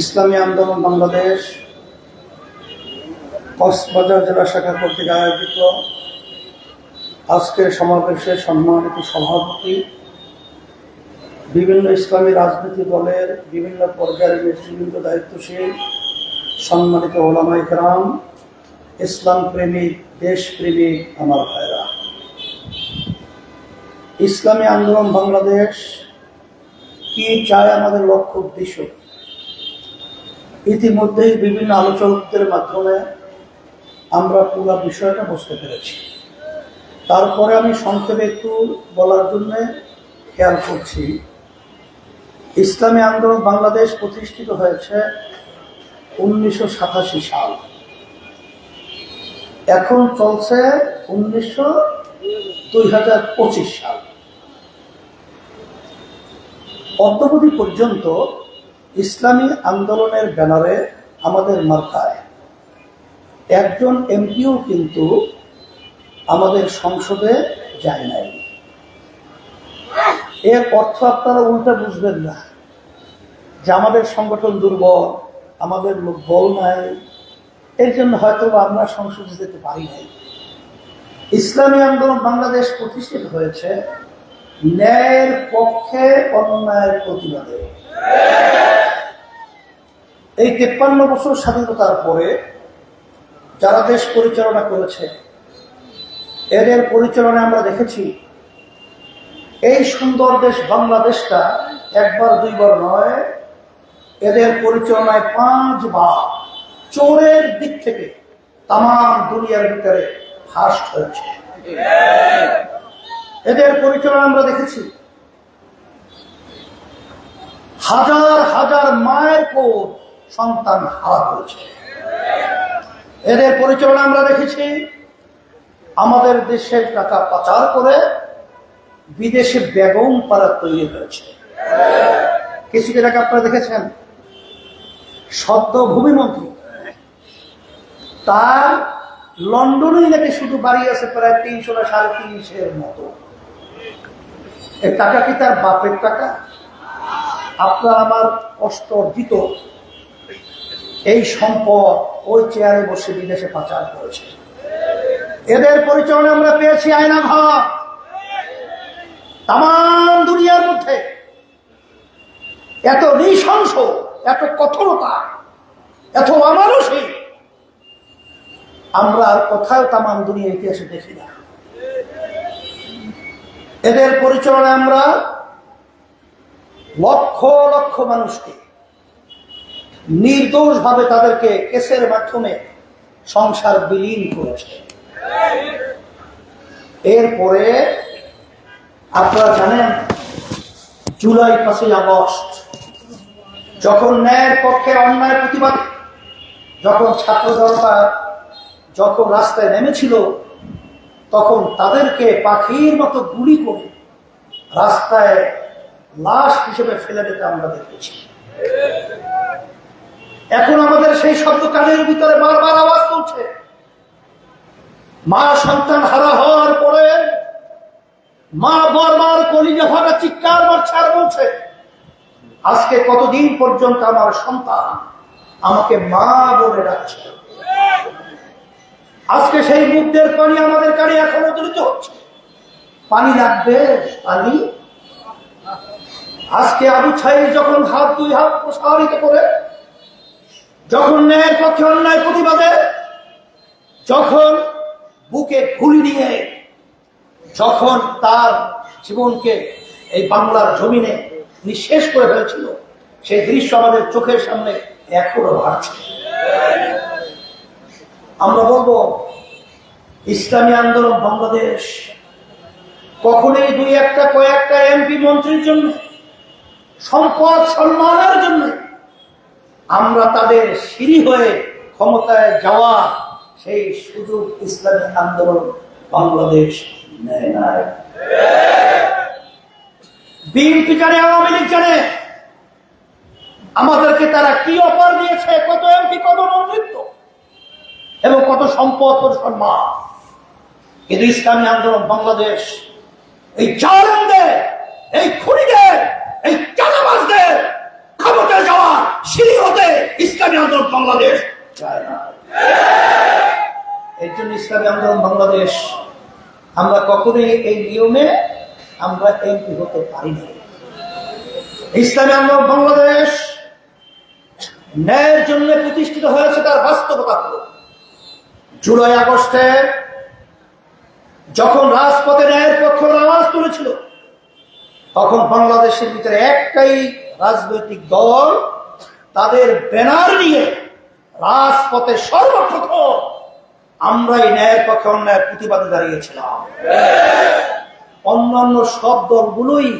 ইসলামী আন্দোলন বাংলাদেশ কক্সবাজার জেলা শাখা কর্তৃক আয়োজিত আজকের সমাবেশে সম্মানিত সভাপতি, বিভিন্ন ইসলামী রাজনীতি দলের বিভিন্ন পর্যায়ের নেতৃবৃন্দ দায়িত্বশীল, সম্মানিত ওলামা ইকরাম, ইসলাম প্রেমিক দেশপ্রেমিক আমার ভাইরা। ইসলামী আন্দোলন বাংলাদেশ কি চায় আমাদের লক্ষ্য উদ্দেশ্য? ইতিমধ্যেই বিভিন্ন আলোচকদের মাধ্যমে আমরা পুরো বিষয়টা বুঝতে পেরেছি। তারপরে আমি সংক্ষেপে একটু বলার জন্য খেয়াল করছি। ইসলামী আন্দোলন বাংলাদেশ প্রতিষ্ঠিত হয়েছে উনিশশো সাতাশি সাল। এখন চলছে উনিশশো দুই সাল। অদ্যবধি পর্যন্ত ইসলামী আন্দোলনের ব্যানারে আমাদের মার্কায় একজন এমপিও কিন্তু আমাদের সংসদে যায় নাই। এর অর্থ আপনারা উল্টা বুঝবেন না যে আমাদের সংগঠন দুর্বল, আমাদের লোক বল নাই, এর জন্য হয়তো আমরা সংসদে যেতে পারি নাই। ইসলামী আন্দোলন বাংলাদেশ প্রতিষ্ঠিত হয়েছে ন্যায়ের পক্ষে অন্যায়ের প্রতিবাদে। এই তেপ্পান্ন বছর স্বাধীনতার পরে যারা দেশ পরিচালনা করেছে, এদের পরিচালনায় আমরা দেখেছি, এই সুন্দর দেশ বাংলাদেশটা একবার, দুইবার নয়, এদের পরিচালনায় পাঁচবার চোরের দিক থেকে তাম দুনিয়ার ভিতরে ফার্স্ট হয়েছে। এদের পরিচালনা আমরা দেখেছি। হাজার হাজার মায়ের কোট সন্তান হারা করেছে এদের পরিচালনা আমরা দেখেছি। আমাদের দেশের টাকা পাচার করে বিদেশে বেগম পাড়া তৈরি হয়েছে। কিছু কি টাকা আপনারা দেখেছেন? সদ্য ভূমিমন্ত্রী তার লন্ডনেই নাকি শুধু বাড়ি আছে প্রায় তিনশো না সাড়ে তিনশের মতো। এ টাকা কি তার বাপের টাকা? আপনার আমার কষ্ট অর্জিত এই সম্পদ ওই চেয়ারে বসে বিদেশে পাচার করেছে। এদের পরিচালনা আমরা পেয়েছি আয়না ঘর তাম দুনিয়ার মধ্যে এত নৃশংস, এত কঠোরতা, এত অমানসিক, আমরা আর কোথাও তাম দুনিয়া ইতিহাসে দেখি না। এদের পরিচালনায় আমরা লক্ষ লক্ষ মানুষকে নির্দোষভাবে তাদেরকে কেসের মাধ্যমে সংসার বিলীন করেছে। এরপরে আপনারা জানেন, জুলাই পাঁচই আগস্ট, যখন ন্যায়ের পক্ষে অন্যায় প্রতিবাদ, যখন ছাত্র জনতা যখন রাস্তায় নেমেছিল তখন তাদেরকে পাখির মতো গুলি করে রাস্তায় লাশ হিসেবে ফেলে দিতে আমরা দেখেছি। এখন আমাদের সেই শব্দ কানের ভিতরে বারবার আওয়াজ তুলছে। মা সন্তান হারা হওয়ার পরে মা বরবার কলিজা ভরা চিৎকার মারছে আর বলছে, আজকে কতদিন পর্যন্ত আমার সন্তান আমাকে মা বলে ডাকছে? আজকে সেই মুখদের পানি আমাদের কানে এখনও দূরিত হচ্ছে। পানি লাগবে, পানি? আজকে আবু ছাই যখন হাত, দুই হাত প্রসারিত করে, যখন ন্যায়ের পক্ষে অন্যায় প্রতিবাদে, যখন বুকে গুলি নিয়ে, যখন তার জীবনকে এই বাংলার জমিনে নিঃশেষ করে ফেলেছিল, সেই দৃশ্য আমাদের চোখের সামনে এখনও ভাবছে আমরা বলব, ইসলামী আন্দোলন বাংলাদেশ। কখনোই দুই একটা, কয়েকটা এমপি মন্ত্রীর জন্য, সম্পদ সম্মানের জন্য আমরা তাদের সিঁড়ি হয়ে ক্ষমতায় যাওয়া সেই সুযোগ ইসলামী আন্দোলন বাংলাদেশ নেয় নাই। বিএনপি জানে আওয়ামী লীগ জানে, আমাদেরকে তারা কি অফার দিয়েছে, কত এমপি, কত মন্ত্রিত্ব? এবং কত সম্পদ, কত সম্মান। কিন্তু ইসলামী আন্দোলন বাংলাদেশ, এই জালেমদের, এই খুনিদের, এই চাঁদাবাজদের ক্ষমতায় যাওয়া সিঁড়ি হতে ইসলামী আন্দোলন বাংলাদেশ চায় না। এই জন্য ইসলামী আন্দোলন বাংলাদেশ, আমরা কখনোই এই নিয়মে আমরা এমপি হতে পারি না। ইসলামী আন্দোলন বাংলাদেশ ন্যায়ের জন্য প্রতিষ্ঠিত হয়েছে তার বাস্তবতা হল জুলাই আগস্টে যখন রাজপথে ন্যায়ের পক্ষে আওয়াজ তুলেছিল তখন বাংলাদেশের ভিতরে একটাই রাজনৈতিক দল তাদের ব্যানার নিয়ে রাজপথে সর্বপ্রথম আমরা এই ন্যায়ের পক্ষে অন্যায়ের প্রতিবাদে দাঁড়িয়েছিলাম। অন্যান্য সব দলগুলোই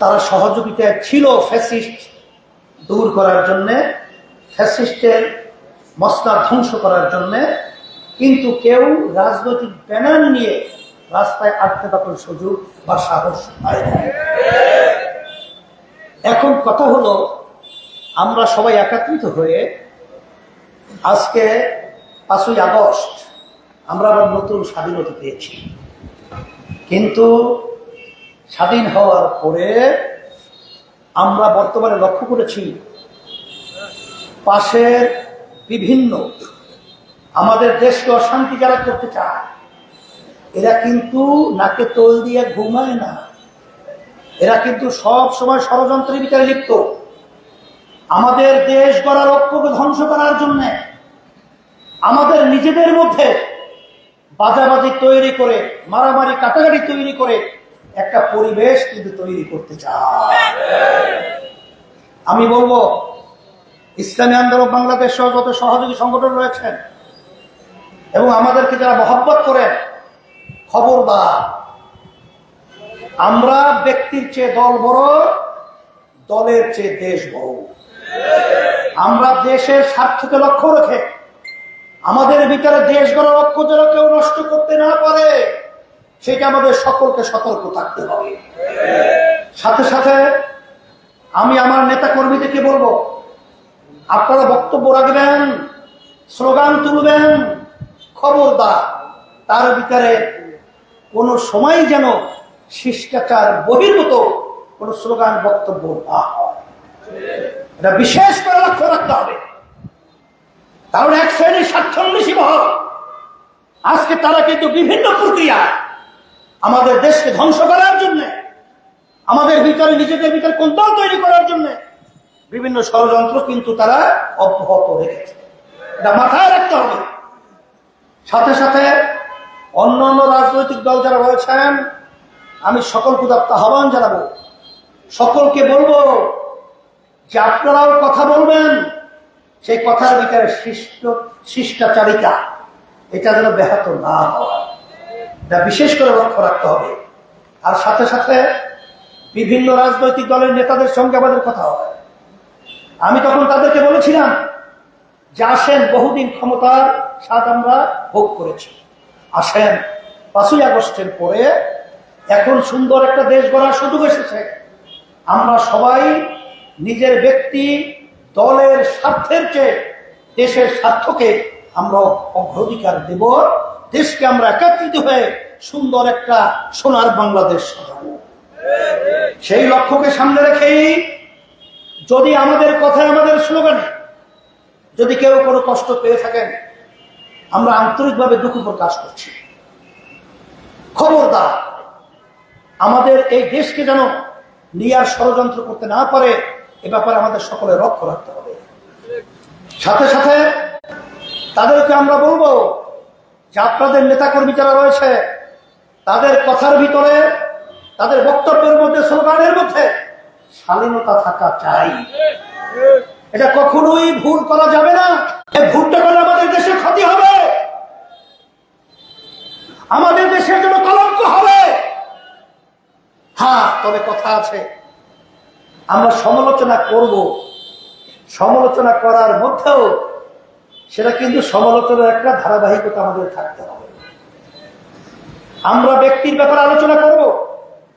তারা সহযোগিতায় ছিল ফ্যাসিস্ট দূর করার জন্যে। ফ্যাসিস্টের মসলা ধ্বংস করার জন্যে। কিন্তু কেউ রাজনৈতিক ব্যানার নিয়ে রাস্তায় আটকে থাকার সুযোগ বা সাহস পায় এখন কথা হলো, আমরা সবাই একত্রিত হয়ে আজকে পাঁচই আগস্ট আমরা আবার নতুন স্বাধীনতা পেয়েছি। কিন্তু স্বাধীন হওয়ার পরে আমরা বর্তমানে লক্ষ্য করেছি, পাশের বিভিন্ন। আমাদের দেশকে অশান্তি যারা করতে চায়, এরা কিন্তু নাকে তোল দিয়ে ঘুমায় না। এরা কিন্তু সব সময় ষড়যন্ত্রের ভিতরে লিপ্ত। আমাদের দেশ গড়ার ঐক্যকে ধ্বংস করার জন্য আমাদের নিজেদের মধ্যে বাজাবাজি তৈরি করে, মারামারি কাটাকাটি তৈরি করে একটা পরিবেশ কিন্তু তৈরি করতে চায়। আমি বলব ইসলামী আন্দোলন বাংলাদেশ সহ যত সহযোগী সংগঠন রয়েছেন এবং আমাদেরকে যারা মহব্বত করেন খবরদার। আমরা ব্যক্তির চেয়ে দল বড়, দলের চেয়ে দেশ বড়। আমরা দেশের স্বার্থকে লক্ষ্য রেখে, আমাদের ভিতরে দেশ গড়ার লক্ষ্য যেন কেউ নষ্ট করতে না পারে, সেটা আমাদের সকলকে সতর্ক থাকতে হবে। সাথে সাথে আমি আমার নেতা কর্মীদেরকে বলব আপনারা বক্তব্য রাখবেন, স্লোগান তুলবেন, খবরদার। তার ভিতরে কোনো সময় যেন শিষ্টাচার বহির্ভূত কোনো স্লোগান, বক্তব্য না হয়। এটা বিশেষ করে লক্ষ্য রাখতে হবে। কারণ এক শ্রেণির স্বার্থন্বেষী মহল আজকে তারা কিন্তু বিভিন্ন প্রক্রিয়া আমাদের দেশকে ধ্বংস করার জন্য, আমাদের ভিতরে নিজেদের ভিতরে কোন্দল তৈরি করার জন্য বিভিন্ন ষড়যন্ত্র কিন্তু তারা অব্যাহত রেখেছে। এটা মাথায় রাখতে হবে। সাথে সাথে অন্য অন্য রাজনৈতিক দল যারা রয়েছেন, আমি সকল ক্ষুদাপ্ত আহ্বান জানাব। সকলকে বলব যে আপনারাও কথা বলবেন, সেই কথার ভিতরে শিষ্ট শিষ্টাচারিতা, এটা যেন ব্যাহত না হয়। এটা বিশেষ করে লক্ষ্য রাখতে হবে। আর সাথে সাথে বিভিন্ন রাজনৈতিক দলের নেতাদের সঙ্গে আমাদের কথা হয় আমি তখন তাদেরকে বলেছিলাম, যে আসেন, বহুদিন ক্ষমতার স্বাদ আমরা ভোগ করেছি। আসেন, পাঁচই আগস্টের পরে এখন সুন্দর একটা দেশ গড়ার সুযোগ এসেছে। আমরা সবাই নিজের ব্যক্তি, দলের স্বার্থের চেয়ে দেশের স্বার্থকে আমরা অগ্রাধিকার দেব। দেশকে আমরা একত্রিত হয়ে সুন্দর একটা সোনার বাংলাদেশ সেই লক্ষ্যকে সামনে রেখেই যদি আমাদের কথায় আমাদের স্লোগানে যদি কেউ কোনো কষ্ট পেয়ে থাকেন, আমরা আন্তরিকভাবে দুঃখ প্রকাশ করছি। খবরদার, আমাদের এই দেশকে যেন নিয়ার ষড়যন্ত্র করতে না পারে, এ ব্যাপারে আমাদের সকলে লক্ষ্য রাখতে হবে। সাথে সাথে তাদেরকে আমরা বলব যে আপনাদের নেতাকর্মী যারা রয়েছে, তাদের কথার ভিতরে, তাদের বক্তব্যের মধ্যে, স্লোগানের মধ্যে শালীনতা থাকা চাই। এটা কখনোই ভুল করা যাবে না। ভুলটা করে আমাদের দেশে ক্ষতি হবে। আমাদের দেশের জন্য কলঙ্ক হবে। হ্যাঁ তবে কথা আছে। আমরা সমালোচনা করব। সমালোচনা করার মধ্যেও সেটা কিন্তু সমালোচনার একটা ধারাবাহিকতা আমাদের থাকতে হবে। আমরা ব্যক্তির ব্যাপারে আলোচনা করব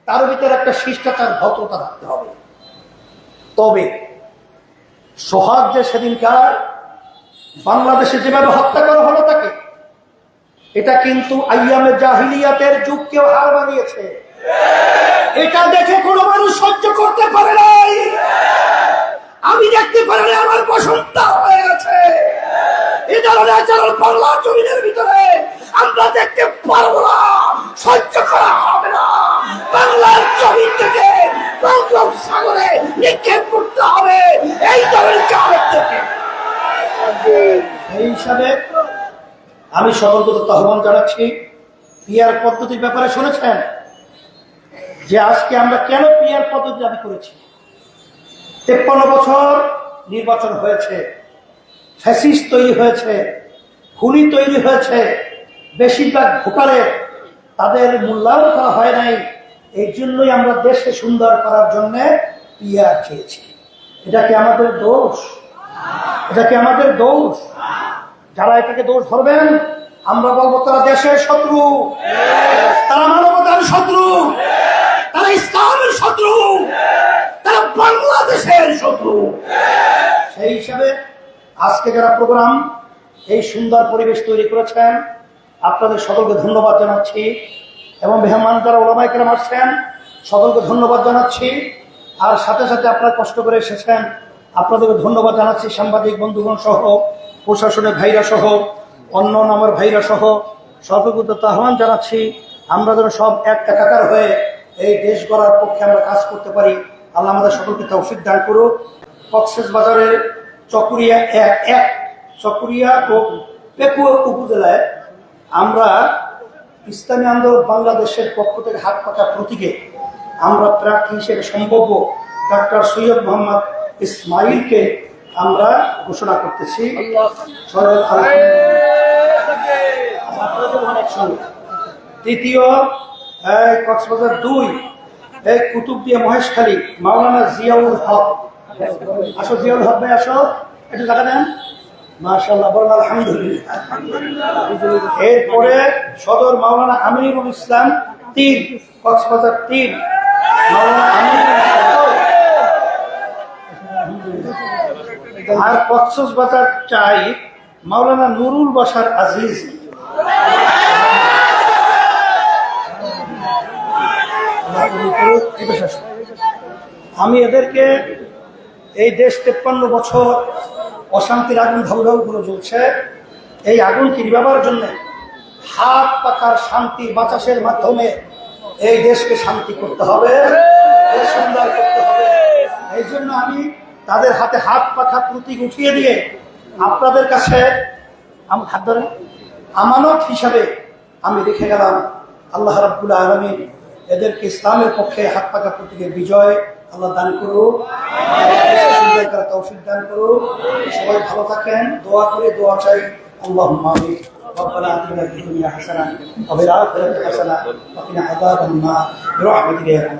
তার ভিতরে একটা শিষ্টাচার ভদ্রতা থাকতে হবে। তবে সোহাগ যে সেদিনকার বাংলাদেশে যেভাবে হত্যা করা হলো তাকে, এটা কিন্তু আইয়ামে জাহিলিয়াতের যুগকেও হার মানিয়েছে। এটা দেখে কোনো মানুষ সহ্য করতে পারে নাই। আমি দেখতে পারি না আমার বসন্ত হয়ে গেছে। এই ধরনের আচরণ বাংলা জমিনের ভিতরে আমরা দেখতে পারব না, সহ্য করা হবে না। বাংলার জমিন থেকে বঙ্গোপ সাগরে নিক্ষেপ করতে হবে। এই থেকে। সেই হিসাবে আমি সকলকে আহ্বান জানাচ্ছি, পিয়ার পদ্ধতির ব্যাপারে শুনেছেন যে আজকে আমরা কেন পিয়ার পদ্ধতি দাবি করেছি? তেপ্পান্ন বছর নির্বাচন হয়েছে ফ্যাসিস তৈরি হয়েছে, খুনি তৈরি হয়েছে, বেশিরভাগ ভোটারের তাদের মূল্যায়ন করা হয় নাই। এই জন্যই আমরা দেশকে সুন্দর করার জন্য পিয়ার চেয়েছি এটা কি আমাদের দোষ? এটা কি আমাদের দোষ? যারা এটাকে দোষ ধরবেন, আমরা বলব, তারা দেশের শত্রু। তারা মানবতার শত্রু। তারা ইসলামের শত্রু। তারা বাংলাদেশের শত্রু। সেই হিসাবে আজকে যারা প্রোগ্রাম, এই সুন্দর পরিবেশ তৈরি করেছেন, আপনাদের সকলকে ধন্যবাদ জানাচ্ছি। এবং মেহমান যারা ওলামাই কেরাম আসছেন সকলকে ধন্যবাদ জানাচ্ছি। আর সাথে সাথে আপনারা কষ্ট করে এসেছেন, আপনাদেরকে ধন্যবাদ জানাচ্ছি সাংবাদিক বন্ধুগণ সহ, প্রশাসনের ভাইরা সহ, অন্য নামের ভাইরা সহ। সর্বগুত আহ্বান জানাচ্ছি, আমরা যেন সব এক একাকার হয়ে এই দেশ গড়ার পক্ষে আমরা কাজ করতে পারি। আল্লাহ আমাদের সকলকে তৌফিক দান করুক। কক্সেস বাজারের চকুরিয়া এক এক, চকুরিয়া ও পেকুয়া উপজেলায় আমরা ইসলামী আন্দোলন বাংলাদেশের পক্ষ থেকে হাত পাকা প্রতীকে আমরা প্রার্থী হিসেবে সম্ভাব্য ডাক্তার সৈয়দ মোহাম্মদ ইসমাইলকে আমরা ঘোষণা করতেছি। তৃতীয় কক্সবাজার দুই, এই কুতুবদিয়া মহেশখালী, মাওলানা জিয়াউল হক। আসো জিয়াউল হক ভাই, আসো। একটু জায়গা দেন। এরপরে সদর মাওলানা আমিরুল ইসলাম তিন, কক্সবাজার তিন। আর কক্সবাজার চাই মাওলানা নুরুল বাসার আজিজ। আমি এদেরকে এই দেশ তেপ্পান্ন বছর অশান্তির আগুন ধাউ ধাউ করে জ্বলছে। এই আগুনকে নিভাবার জন্য? হাত পাখার শান্তি বাতাসের মাধ্যমে এই দেশকে শান্তি করতে হবে সুন্দর করতে হবে। এই জন্য আমি তাদের হাতে হাত পাখা প্রতীক উঠিয়ে দিয়ে আপনাদের কাছে আমি হাত ধরেন। আমানত হিসাবে আমি রেখে গেলাম। আল্লাহ রাব্বুল আলমিন এদেরকে ইসলামের পক্ষে হাত পাকা প্রতীকের বিজয় আল্লাহ দান করুক। তৌফিক দান করুক সবাই ভালো থাকেন দোয়া করে দোয়া চাই আল্লাহ মামিন ربنا آتنا في الدنيا حسنة وفي الآخرة حسنة وقنا عذاب النار برحمتك يا رب